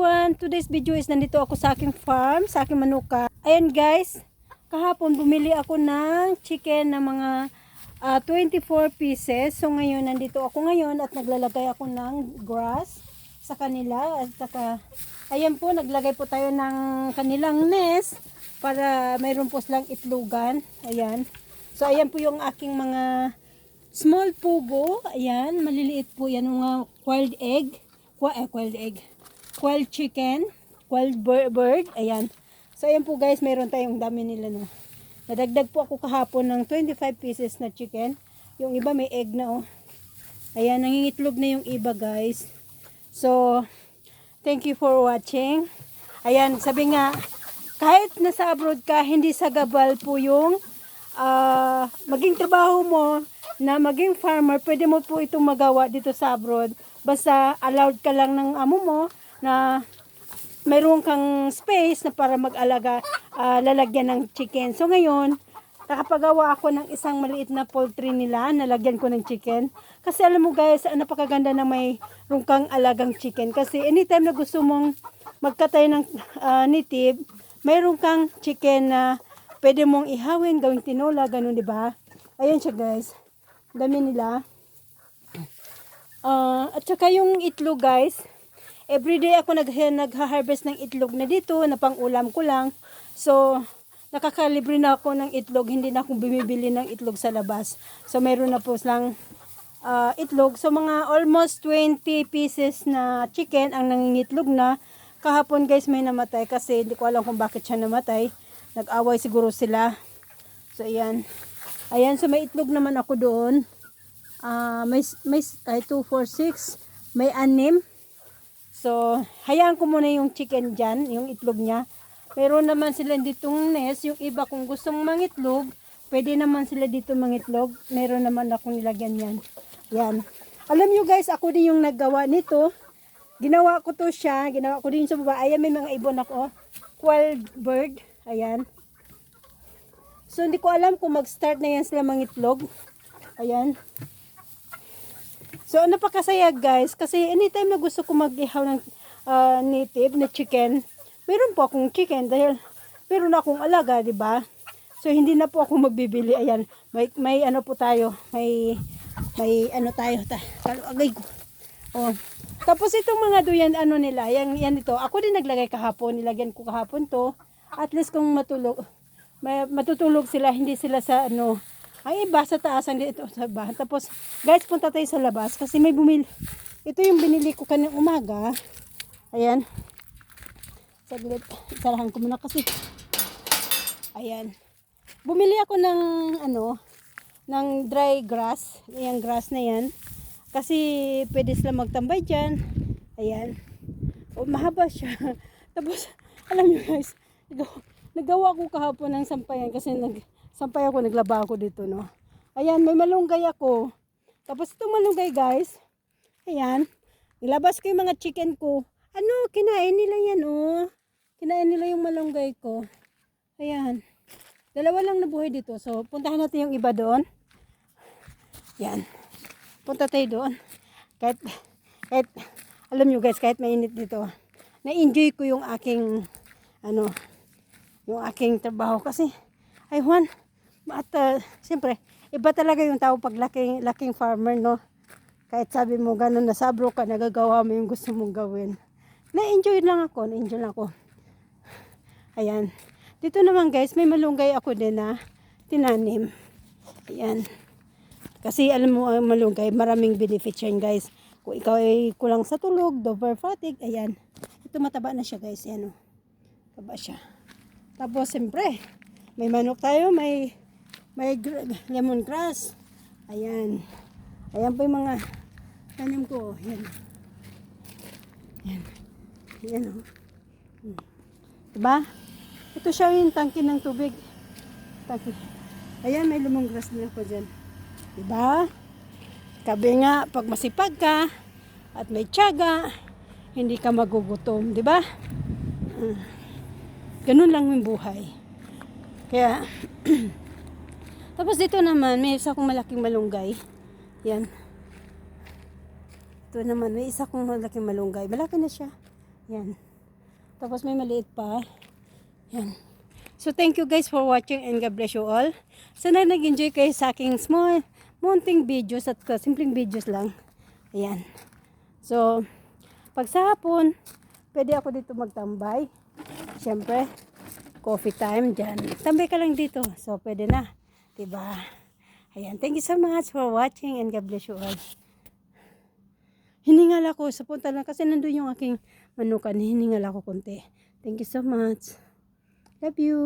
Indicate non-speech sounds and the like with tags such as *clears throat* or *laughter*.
everyone! Today's video is nandito ako sa aking farm, sa aking manuka. Ayan guys, kahapon bumili ako ng chicken na mga ah, 24 pieces. So ngayon, nandito ako ngayon at naglalagay ako ng grass sa kanila. At saka, ayan po, naglagay po tayo ng kanilang nest para mayroon po silang itlogan. Ayan. So ayan po yung aking mga small pugo. Ayan, maliliit po yan mga quailed egg. Qua eh, quailed egg. Quailed chicken. Quailed bir- bird. Ayan. So ayan po guys, mayroon tayong dami nila no. Nadagdag po ako kahapon ng 25 pieces na chicken. Yung iba may egg na oh. Ayan, nangingitlog na yung iba guys. So, thank you for watching. Ayan, sabi nga, kahit nasa abroad ka, hindi sa gabal po yung ah, maging trabaho mo na maging farmer, pwede mo po itong magawa dito sa abroad. Basta allowed ka lang ng amo mo na mayroon kang space na para mag-alaga, ah, lalagyan ng chicken. So ngayon, nakapagawa ako ng isang maliit na poultry nila, nalagyan ko ng chicken. Kasi alam mo guys, napakaganda na may rungkang alagang chicken. Kasi anytime na gusto mong magkatay ng ah, native, mayroon kang chicken na pwede mong ihawin, gawing tinola, ganun, di ba? Ayan siya guys. Dami nila. Ah, at saka yung itlog guys, everyday ako nag nagha-harvest ng itlog na dito na pang-ulam ko lang. So, nakakalibre na ako ng itlog, hindi na ako bumibili ng itlog sa labas. So, meron na po silang ah, itlog. So, mga almost 20 pieces na chicken ang nangingitlog na. Kahapon guys may namatay kasi hindi ko alam kung bakit siya namatay. Nag-away siguro sila. So, ayan. Ayan, so may itlog naman ako doon. Ah, may may ay 2 4 6, may anim. So, hayaan ko muna yung chicken diyan, yung itlog niya. Pero naman sila ditong nest, yung iba kung gustong mangitlog, pwede naman sila dito mangitlog. Meron naman akong nilagyan yan. Yan. Alam nyo guys, ako din yung naggawa nito. Ginawa ko to siya, ginawa ko din sa baba. Ayan, may mga ibon ako. Quail bird. Ayan. So, hindi ko alam kung mag-start na yan sila mangitlog. Ayan. So, napakasaya guys. Kasi anytime na gusto ko mag-ihaw ng ah, native na chicken, meron po akong chicken dahil meron akong alaga, di ba? So, hindi na po ako magbibili. Ayan, may, may ano po tayo. May, may ano tayo. Ta, talo, agay ko. Oh. Tapos itong mga duyan, ano nila, yan, yan ito. Ako din naglagay kahapon. Nilagyan ko kahapon to. At least kung matulog, may, matutulog sila, hindi sila sa ano, ang iba sa taas, hindi ito sa bahan. Tapos, guys, punta tayo sa labas kasi may bumili. Ito yung binili ko kanina umaga. Ayan. Saglit. Sarahan ko muna kasi. Ayan. Bumili ako ng ano, ng dry grass. Ayan, grass na yan. Kasi pwede sila magtambay dyan. Ayan. O, mahaba siya. *laughs* Tapos, alam nyo guys, nagawa ko kahapon ng sampayan kasi nag, sampay ako, naglaba ako dito, no. Ayan, may malunggay ako. Tapos itong malunggay guys, ayan, nilabas ko yung mga chicken ko. Ano, kinain nila yan, oh. Kinain nila yung malunggay ko. Ayan. Dalawa lang nabuhay dito. So, puntahan natin yung iba doon. Yan. Punta tayo doon. Kahit, kahit, alam nyo guys, kahit mainit dito, na-enjoy ko yung aking, ano, yung aking trabaho kasi, ay Juan, at uh, siyempre, iba talaga yung tao pag laking, laking farmer, no? Kahit sabi mo ganun, nasabro ka, nagagawa mo yung gusto mong gawin. Na-enjoy lang ako, na-enjoy lang ako. Ayan. Dito naman guys, may malunggay ako din na tinanim. Ayan. Kasi alam mo ang malunggay, maraming benefits yan guys. Kung ikaw ay kulang sa tulog, dover fatigue, ayan. Ito mataba na siya guys, yan o. Taba siya. Tapos siyempre, may manok tayo, may may gr- lemongrass. Ayan. Ayan po yung mga tanim ko. Ayan. Ayan. Ayan o. Hmm. Diba? Ito siya yung tangke ng tubig. Tangke. Ayan, may lemongrass din ako dyan. Diba? Kabi nga, pag masipag ka at may tiyaga, hindi ka magugutom. Diba? Uh, ganun lang yung buhay. Kaya, *clears throat* tapos dito naman, may isa kong malaking malunggay. Yan. Ito naman, may isa kong malaking malunggay. Malaki na siya. Yan. Tapos may maliit pa. Yan. So thank you guys for watching and God bless you all. Sana nag-enjoy kayo sa aking small, munting videos at simpleng videos lang. Ayan. So, pag sa hapon, pwede ako dito magtambay. Siyempre, coffee time dyan. Tambay ka lang dito. So, pwede na. 'Di ba? Ayan. Thank you so much for watching and God bless you all. Hiningal ako sa punta lang kasi nandun yung aking manukan. Hiningal ako konti. Thank you so much. Love you.